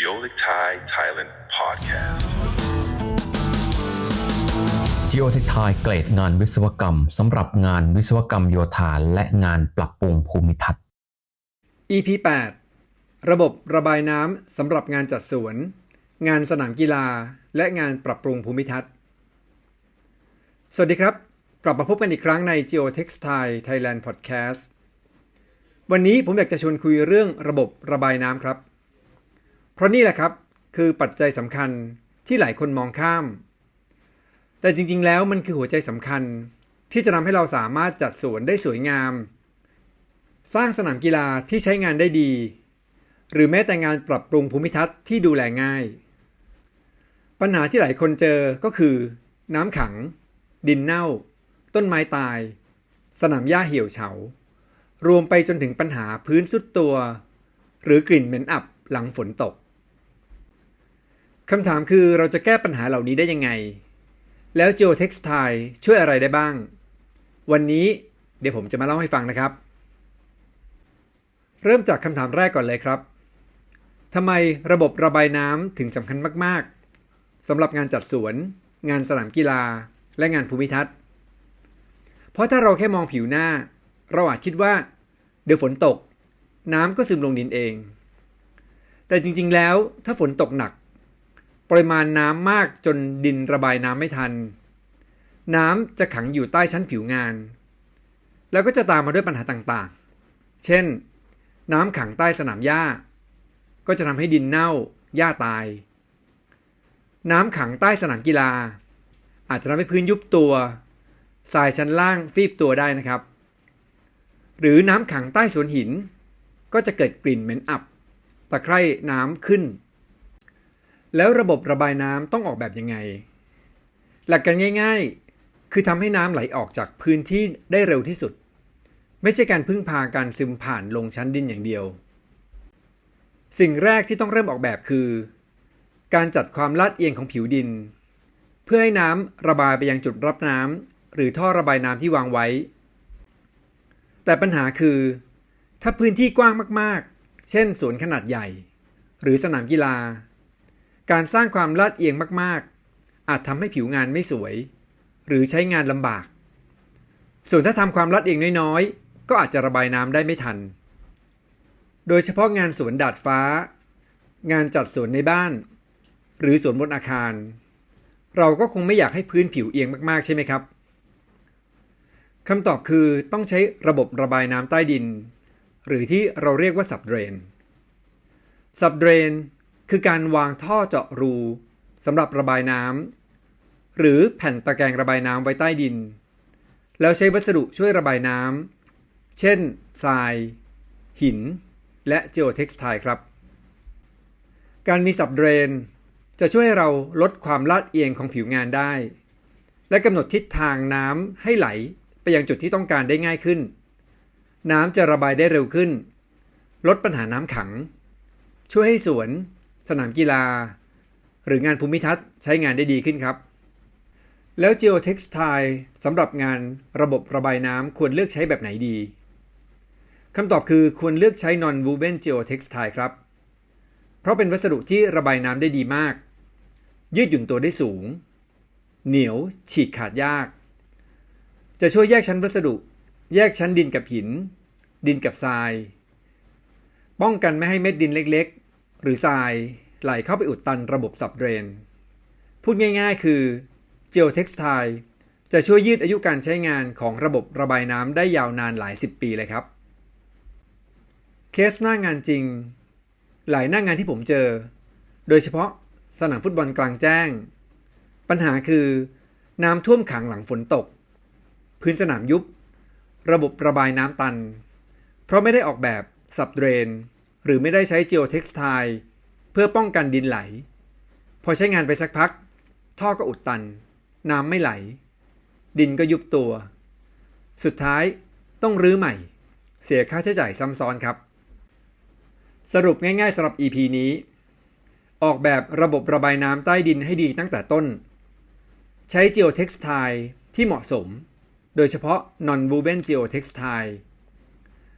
Geolic Thai Thailand Podcast. Geotech Thai เกรดงานวิศวกรรมสำหรับงานวิศวกรรมโยธาและงานปรับปรุงภูมิทัศน์ EP 8 ระบบระบายน้ำสำหรับงานจัดสวน งานสนามกีฬา และงานปรับปรุงภูมิทัศน์ สวัสดีครับ กลับมาพบกันอีกครั้งใน Geotextile Thailand Podcast วันนี้ผมอยากจะชวนคุยเรื่องระบบระบายน้ำครับ เพราะนี่แหละครับคือปัจจัยสำคัญที่หลายคนมองข้าม แต่จริงๆ แล้วมันคือหัวใจสำคัญที่จะทำให้เราสามารถจัดสวนได้สวยงาม สร้างสนามกีฬาที่ใช้งานได้ดี หรือแม้แต่งานปรับปรุงภูมิทัศน์ที่ดูแลง่าย ปัญหาที่หลายคนเจอก็คือ น้ำขัง ดินเน่า ต้นไม้ตาย สนามหญ้าเหี่ยวเฉา รวมไปจนถึงปัญหาพื้นสุดตัว หรือกลิ่นเหม็นอับหลังฝนตก คำถามคือเราจะแก้ปัญหาเหล่านี้ได้ยังไง แล้ว Geotextile ช่วยอะไรได้บ้าง วันนี้เดี๋ยวผมจะมาเล่าให้ฟังนะครับ เริ่มจากคำถามแรกก่อนเลยครับทำไมระบบระบายน้ำถึงสำคัญมาก ๆสำหรับงานจัดสวน งานสนามกีฬา และงานภูมิทัศน์ เพราะถ้าเราแค่มองผิวหน้า เราอาจคิดว่า เดี๋ยวฝนตก น้ำก็ซึมลงดินเอง แต่จริง ๆ แล้วถ้าฝนตกหนัก ปริมาณน้ำมากจนดินระบายน้ำไม่ทัน น้ำจะขังอยู่ใต้ชั้นผิวงาน แล้วก็จะตามมาด้วยปัญหาต่างๆ เช่น น้ำขังใต้สนามหญ้า ก็จะทำให้ดินเน่าหญ้าตาย น้ำขังใต้สนามกีฬา อาจจะทำให้พื้นยุบตัวทรายชั้นล่างฟีบตัวได้นะครับ หรือน้ำขังใต้สวนหิน ก็จะเกิดกลิ่นเหม็นอับตะไคร่น้ำขึ้น แล้วระบบระบายน้ำต้องออกแบบยังไง หลักการง่ายๆ คือทำให้น้ำไหลออกจากพื้นที่ได้เร็วที่สุด ไม่ใช่การพึ่งพาการซึมผ่านลงชั้นดินอย่างเดียว สิ่งแรกที่ต้องเริ่มออกแบบคือ การจัดความลาดเอียงของผิวดิน เพื่อให้น้ำระบายไปยังจุดรับน้ำหรือท่อระบายน้ำที่วางไว้ แต่ปัญหาคือ ถ้าพื้นที่กว้างมากๆ เช่นสวนขนาดใหญ่ หรือสนามกีฬา การสร้างความลาดเอียงมากๆ อาจทำให้ผิวงานไม่สวย หรือใช้งานลำบาก ส่วนถ้าทำความลาดเอียงน้อยๆ ก็อาจจะระบายน้ำได้ไม่ทัน โดยเฉพาะงานสวนดาดฟ้า งานจัดสวนในบ้าน หรือสวนบนอาคาร เราก็คงไม่อยากให้พื้นผิวเอียงมากๆ ใช่ไหมครับคำตอบคือต้องใช้ระบบระบายน้ำใต้ดิน หรือที่เราเรียกว่าสับเดรน สับเดรน คือการวางท่อเจาะรูสำหรับระบายน้ำหรือแผ่นตะแกรงระบายน้ำไว้ใต้ดิน แล้วใช้วัสดุช่วยระบายน้ำเช่นทราย หิน และเจโอเท็กซ์ไทครับ การมีสับเดรน จะช่วยให้เราลดความลาดเอียงของผิวงานได้ และกำหนดทิศทางน้ำให้ไหลไปยังจุดที่ต้องการได้ง่ายขึ้น น้ำจะระบายได้เร็วขึ้น ลดปัญหาน้ำขัง ช่วยให้สวน สนามกีฬา หรืองานภูมิทัศน์ใช้งานได้ดีขึ้นครับ แล้ว Geotextile สำหรับงานระบบระบายน้ำควรเลือกใช้แบบไหนดีคำตอบคือควรเลือกใช้ non-woven geotextile ครับ เพราะเป็นวัสดุที่ระบายน้ำได้ดีมาก ยืดหยุ่นตัวได้สูง เหนียวฉีกขาดยาก จะช่วยแยกชั้นวัสดุ แยกชั้นดินกับหิน ดินกับทราย ป้องกันไม่ให้เม็ดดินเล็ก หรือทรายไหลเข้าไปอุดตันระบบสับเดรน พูดง่ายๆ คือ Geotextile จะช่วยยืดอายุการใช้งานของระบบระบายน้ำได้ยาวนานหลายสิบปีเลยครับ เคสหน้างานจริง หลายหน้างานที่ผมเจอ โดยเฉพาะสนามฟุตบอลกลางแจ้ง ปัญหาคือน้ำท่วมขังหลังฝนตก พื้นสนามยุบ ระบบระบายน้ำตัน เพราะไม่ได้ออกแบบสับเดรน หรือไม่ได้ใช้ Geotextile เพื่อป้องกันดินไหล พอใช้งานไปสักพัก ท่อก็อุดตัน น้ำไม่ไหล ดินก็ยุบตัว สุดท้ายต้องรื้อใหม่ เสียค่าใช้จ่ายซ้ำซ้อนครับ สรุปง่ายๆสำหรับ EP นี้ ออกแบบระบบระบายน้ำใต้ดินให้ดีตั้งแต่ต้น ใช้ Geotextile ที่เหมาะสม โดยเฉพาะ non-woven geotextile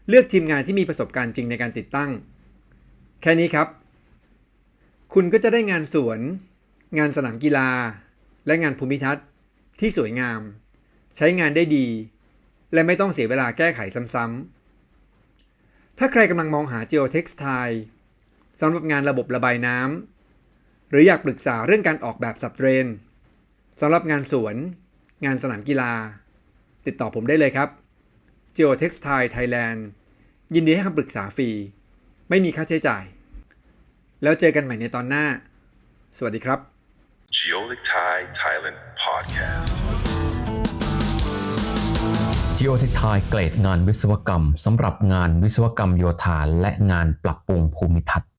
เลือกทีมงานที่มีประสบการณ์จริงในการติดตั้ง แค่นี้ครับ คุณก็จะได้งานสวน งานสนามกีฬา และงานภูมิทัศน์ที่สวยงาม ใช้งานได้ดี และไม่ต้องเสียเวลาแก้ไขซ้ำๆ ถ้าใครกำลังมองหา Geotextile สำหรับงานระบบระบายน้ำหรืออยากปรึกษาเรื่องการออกแบบสับเทรนสำหรับงานสวน งานสนามกีฬา ติดต่อผมได้เลยครับ Geotextile Thailand ยินดีให้คำปรึกษาฟรี ไม่มีค่าใช้จ่าย แล้วเจอกันใหม่ในตอนหน้า สวัสดีครับ Geolic Thai Thailand Podcast. Geotech Thai เกรดงานวิศวกรรมสำหรับงานวิศวกรรมโยธาและงานปรับปรุงภูมิทัศน์